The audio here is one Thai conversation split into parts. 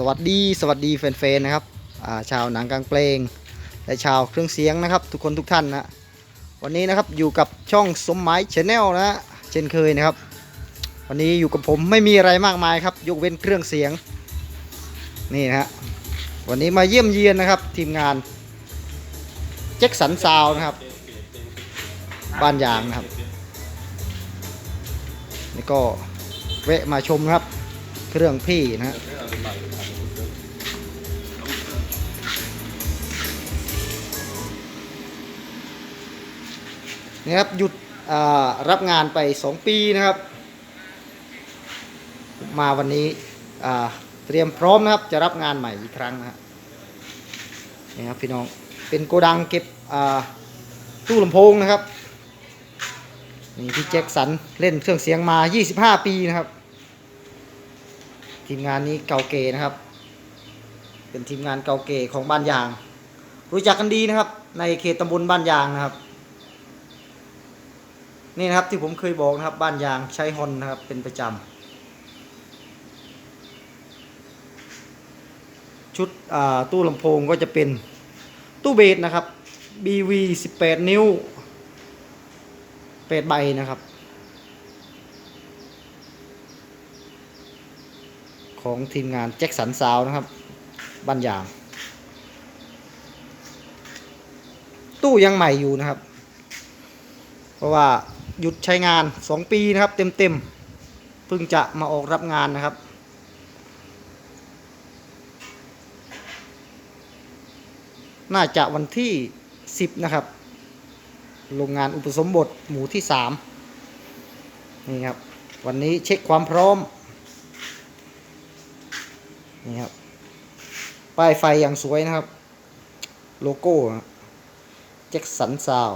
สวัสดีสวัสดีแฟนๆนะครับาชาวหนังกลางเพลง และชาวเครื่องเสียงนะครับ ทุกคนทุกท่านนะวันนี้นะครับอยู่กับช่องสมหมายชาแนลนะเช่นเคยนะครับ วันนี้อยู่กับผมไม่มีอะไรมากมายครับ ยกเว้นเครื่องเสียงนี่นะฮะวันนี้มาเยี่ยมเยียนนะครับ ทีมงานแจ็คสันซาวนะครับ บ้านยางนะครับนี่ก็แวะมาชมครับ เครื่องพี่นะฮะ นี่ครับหยุดรับงานไป 2 ปีนะครับ มาวันนี้เตรียมพร้อมนะครับจะรับงานใหม่อีกครั้งนะฮะนี่ครับพี่น้องเป็นโกดังเก็บตู้ลำโพงนะครับนี่พี่แจ็คสันเล่นเครื่องเสียงมา 25 ปีนะครับ ทีมงานนี้เก่าเก๋นะครับ เป็นทีมงานเก่าเก๋ของบ้านยาง รู้จักกันดีนะครับ ในเขตตำบลบ้านยางนะครับ นี่นะครับที่ผมเคยบอกนะครับ บ้านยางใช้ฮอนนะครับเป็นประจำชุดตู้ลำโพงก็จะเป็นตู้เบสนะครับ BV 18 นิ้ว8ใบนะครับ ของทีมงานแจ็คสันซาวนะครับ บ้านยาง ตู้ยังใหม่อยู่นะครับ เพราะว่า หยุดใช้งาน 2 ปีนะครับเต็มๆเพิ่งจะมาออกรับงานนะครับ น่าจะวันที่ 10 นะครับโรงงานอุปสมบทหมู่ที่ 3 นี่ครับ วันนี้เช็คความพร้อม นี่ครับ ป้ายไฟอย่างสวยนะครับ โลโก้แจ็คสันซาว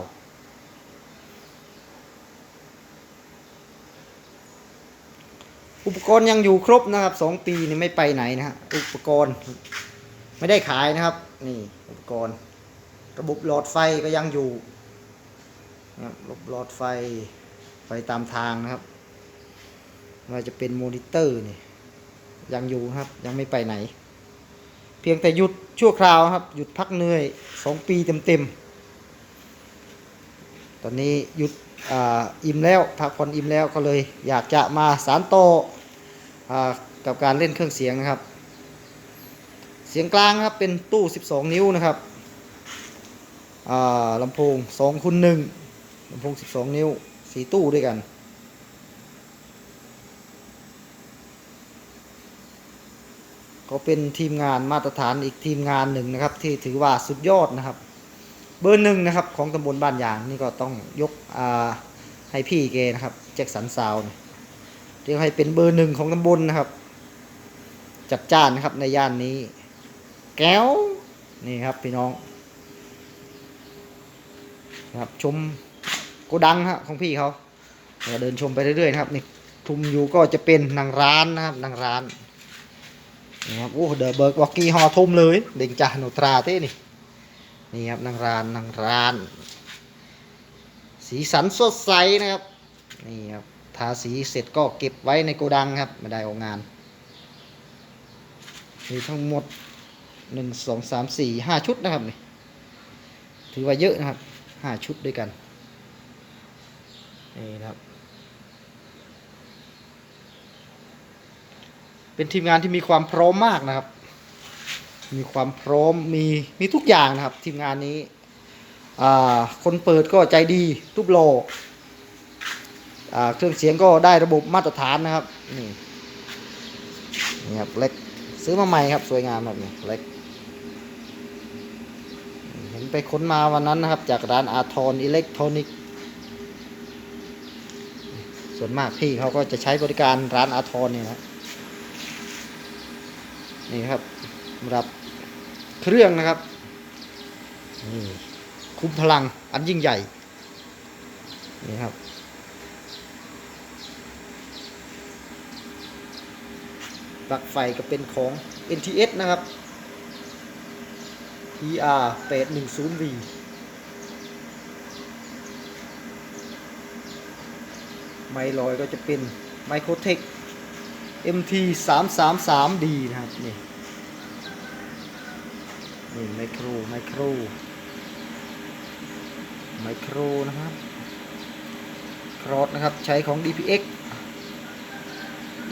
อุปกรณ์ยังอยู่ครบนะครับสองปีนี่ไม่ไปไหนนะฮะอุปกรณ์ไม่ได้ขายนะครับ นี่อุปกรณ์ ระบบหลอดไฟก็ยังอยู่นะครับระบบหลอดไฟไฟตามทางนะครับว่าจะเป็นมอนิเตอร์นี่ยังอยู่ครับยังไม่ไปไหน เพียงแต่หยุดชั่วคราวครับ หยุดพักเหนื่อยสองปีเต็มๆตอนนี้หยุด อิ่มแล้วพักผ่อนอิ่มแล้วก็เลยอยากจะมาสารต่ออากับการเล่นเครื่องเสียงนะครับ เสียงกลางครับเป็นตู้ 12 นิ้วนะครับลำโพง2คูณ1ลำโพง 12 นิ้ว4ตู้ด้วยกันก็เป็นทีมงานมาตรฐานอีกทีมงานหนึ่งนะครับ ที่ถือว่าสุดยอดนะครับ เบอร์หนึ่งนะครับของตำบลบ้านยางนี่ก็ต้องยกให้พี่แกนะครับแจ็คสันซาวน์เรียกให้เป็นเบอร์หนึ่งของตำบลนะครับ จัดจ้านนะครับในย่านนี้ แก้วนี่ครับพี่น้องนะครับชมโกดังฮะของพี่เขาเดี๋ยวเดินชมไปเรื่อยๆนะครับนี่ทุมอยู่ก็จะเป็นนางร้านนะครับนางร้านนี่ครับโอ้เดอะเบิร์กวอกกี้ฮอทุ่มเลย เด่งจ่าหนูตราเต้นี่ นี่ครับนางรานนางราน สีสันสดใสนะครับ นี่ครับทาสีเสร็จก็เก็บไว้ในโกดังครับ ไม่ได้ออกงาน มีทั้งหมดหนึ่งสองสามสี่ห้าชุดนะครับนี่ถือว่าเยอะนะครับห้าชุดด้วยกัน นี่นะครับ เป็นทีมงานที่มีความพร้อมมากนะครับ มีความพร้อมมีมีทุกอย่างนะครับ ทีมงานนี้คนเปิดก็ใจดีทุบโลเครื่องเสียงก็ได้ระบบมาตรฐานนะครับนี่นี่ครับเล็กซื้อมาใหม่ครับสวยงามแบบนี้เล็กเห็นไปค้นมาวันนั้นนะครับ จากร้านอาทรอิเล็กทรอนิกส่วนมากพี่เขาก็จะใช้บริการร้านอาทรเนี่นะนี่ครับสำหรับ เครื่องนะครับนี่คุ้มพลังอันยิ่งใหญ่นี่ครับปลั๊กไฟก็เป็นของ NTS นะครับ ER 810V ไมลอยก็จะเป็น Microtech MT 333D นะครับนี่ นี่ไมโครไมโครไมโครนะครับครอสนะครับใช้ของ DPX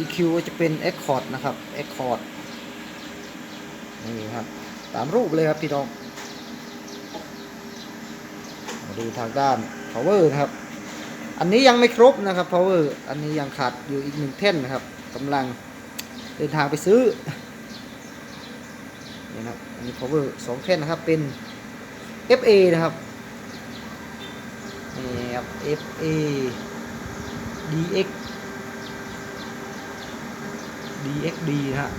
EQ จะเป็น Accord นะครับ Accord นี่ครับตามรูปเลยครับพี่น้องมาดูทางด้าน power นะครับ อันนี้ยังไม่ครบนะครับ power อันนี้ยังขาดอยู่อีกหนึ่งแท่นนะครับกำลังเดินทางไปซื้อ นี่นะครับอันนี้ power สองแท่นนะครับเป็น FA นะครับนี่ครับ FA DX DXD นะฮะ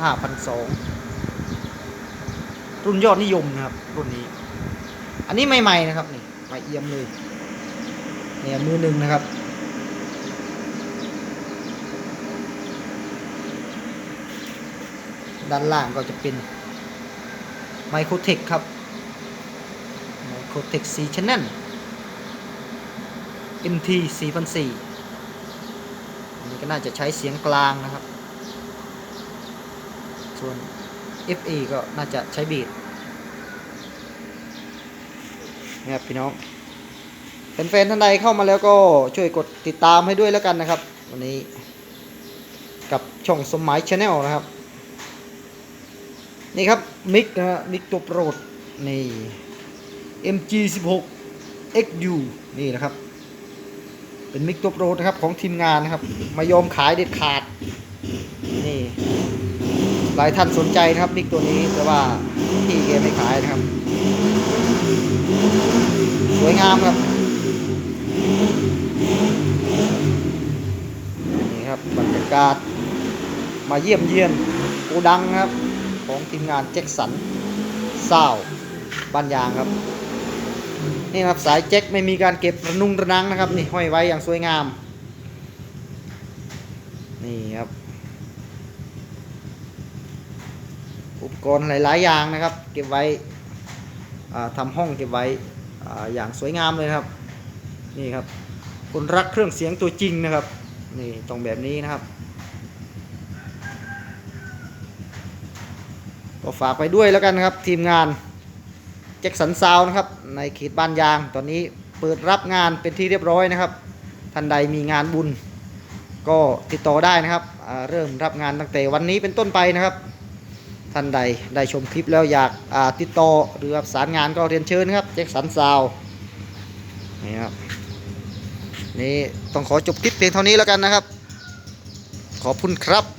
5,002รุ่นยอดนิยมนะครับ รุ่นนี้ อันนี้ใหม่ๆนะครับนี่ใหม่เอี่ยมเลยเนี่ยมือหนึ่งนะครับด้านล่างก็จะเป็น ไมโครเทคครับไมโครเทค4 Channel MT 4004อันนี้ก็น่าจะใช้เสียงกลางนะครับ ส่วน FA ก็น่าจะใช้เบสนะครับพี่น้องแฟนๆท่านใดเข้ามาแล้วก็ช่วยกดติดตามให้ด้วยแล้วกันนะครับ วันนี้กับช่องสมหมายชาแนลนะครับ นี่ครับมิกนะฮะมิกตัวโปรดนี่ MG 16 XU นี่นะครับ เป็นมิกตัวโปรดนะครับของทีมงานนะครับ มายอมขายเด็ดขาด นี่ หลายท่านสนใจนะครับมิกตัวนี้แต่ว่าพี่แกไม่ขายนะครับ สวยงามครับนี่ครับบรรยากาศ มาเยี่ยมเยียนโกดังครับ ของทีมงานแจ็คสันเซาบ้านยางครับ นี่ครับสายแจ็คไม่มีการเก็บระนุงระนังนะครับ นี่ห้อยไว้อย่างสวยงาม นี่ครับ อุปกรณ์หลายๆอย่างนะครับ เก็บไว้อ่าทำห้องเก็บไว้ออย่างสวยงามเลยครับ นี่ครับคนรักเครื่องเสียงตัวจริงนะครับ นี่ตรงแบบนี้นะครับ ก็ฝากไปด้วยแล้วกันนะครับ ทีมงานแจ็คสันซาวนะครับในเขตบ้านยาง ตอนนี้เปิดรับงานเป็นที่เรียบร้อยนะครับ ท่านใดมีงานบุญ ก็ติดต่อได้นะครับ เริ่มรับงานตั้งแต่วันนี้เป็นต้นไปนะครับ ท่านใดได้ชมคลิปแล้วอยากาติดต่อหรือประสานงานก็เรียนเชิญครับแจ็คสันซาวนี่ครับนี่ต้องขอจบคลิปเพียงเท่านี้แล้วกันนะครับ ขอบคุณครับ